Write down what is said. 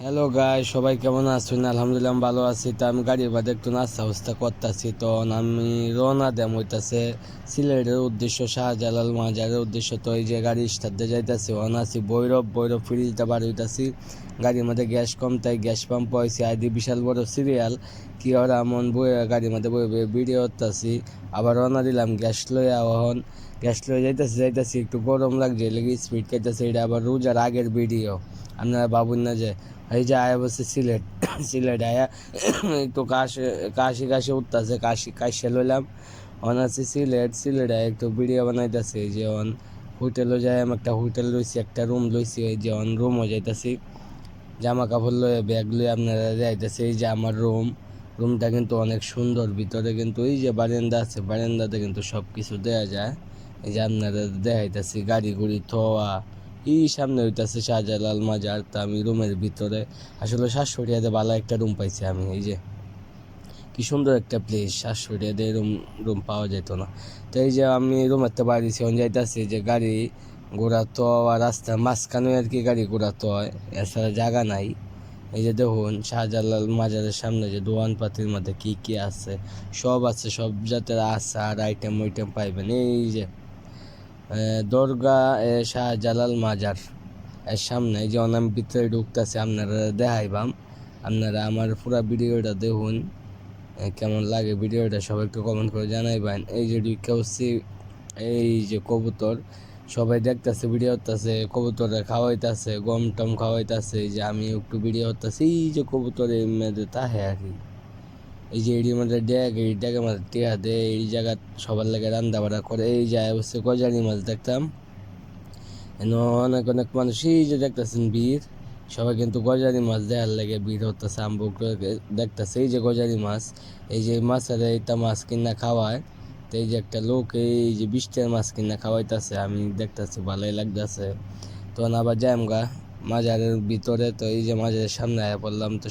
Hello guy সবাই কেমন আছেন? আলহামদুলিল্লাহ, ভালো আছি। তো আমি গাড়ির বাদে একটু নাস্তা উস্তা করতেছি। তো আমি রওনা দেম হইতাছে সিলেটের উদ্দেশ্য, শাহজালাল মাজারের উদ্দেশ্য। তো এই যে গাড়ি স্টার্ট যাইতেছি, ওখানে আছি বৈরব বৈরব ফিরিতে বার হইতাছি। গাড়ির মধ্যে গ্যাস কম, তাই গ্যাস পাম্প হয়েছে আইডি বিশাল বড় সিরিয়াল, কি ওরা এমন গাড়ির মধ্যে বই ভিডিও করতেছি। আবার রওনা দিলাম, গ্যাস লইয়া ওহন গ্যাস লয়ে যাইতেছি যাইতেছি, একটু গরম লাগছে লেগে স্পিড খাইতেছে এটা আবার রোজার আগের ভিডিও আপনারা ভাবুন না যে, এই যে আয়া বসে সিলেট সিলেট আয়া, একটু কাশি কাশি কাশি উঠতেছে, কাশি কাশি লইলাম। অন আছে সিলেট সিলেট আয়া একটু ভিডিও বানাইতেছে যে অন হোটেলও যাই আমি একটা হোটেল লইছি, একটা রুম লইছি, এই যে অন রুমও যাইতেছি। জামা কাপড় লয়ে ব্যাগ লয়ে আপনারা যাইতেছে, এই যে আমার রুম রুমটা কিন্তু অনেক সুন্দর, ভিতরে কিন্তু এই যে বারান্দা আছে, বারান্দাতে কিন্তু সব কিছু দেওয়া যায়। এই যে আপনারা দেখাইতেছি গাড়ি গুড়ি থোয়া এই সামনে হইতাছে শাহজালাল মাজার, তা আমি রুমের ভিতরে। আসলে শাশুড়িয়াতে ভালো একটা রুম পাইছি আমি, এই যে। কি সুন্দর একটা প্লেস শাশুড়িয়াতে রুম রুম পাওয়া যেত না। তো এই যে আমি রুমের বাড়ি সেখানে যাইতাছি যে গাড়ি ঘোরা তো আর রাস্তার মাঝখানে আর কি গাড়ি ঘোরা তো হয়, এছাড়া জায়গা নাই। এই যে দেখুন, শাহজালাল মাজারের সামনে যে দোয়ানপাতির মধ্যে কি কি আছে, সব আছে, সব জাতের আছে আর আইটেম ওইটেম পাইবেন, এই যে। দরগা শাহজালাল মাজার। এর সামনে যে অনাম ভিতরে ঢুকতেছে, আপনারা দেখাইবাম। আপনারা আমার পুরো ভিডিওটা দেখুন। কেমন লাগে ভিডিওটা সবাই একটু কমেন্ট করে জানাইবেন। এই যে ঢুকে হচ্ছে এই যে কবুতর, সবাই দেখতেছে ভিডিও হতেছে কবুতরে খাওয়াইতেছে গম টম খাওয়াইতেছে যে আমি একটু ভিডিও হতেছি এই যে কবুতর মেয়েদের তাহে আর কি। এই যে এটির ড্যাগ এই ড্যাগের মধ্যে টিয়া দেয় এই জায়গা সবার লাগে রান্না বাড়া করে, এই যায় অবশ্যই গজারি মাছ দেখতাম। অনেক অনেক মানুষ, এই যে দেখতেছেন বীর, সবাই কিন্তু গজারি মাছ দেখার লাগে, বীর হতেছে, আম্বুক দেখতেছে, এই যে গজারি মাছ, এই যে মাছের এইটা মাছ কিনা খাওয়ায়, তো এই যে একটা লোক, এই যে বৃষ্টির মাছ কিনা খাওয়াইতেছে, আমি দেখতেছি ভালোই লাগতেছে। তখন আবার যাই গা মাজারের ভিতরে তো এই যে মাজারের সামনে আয়া পড়লাম, তো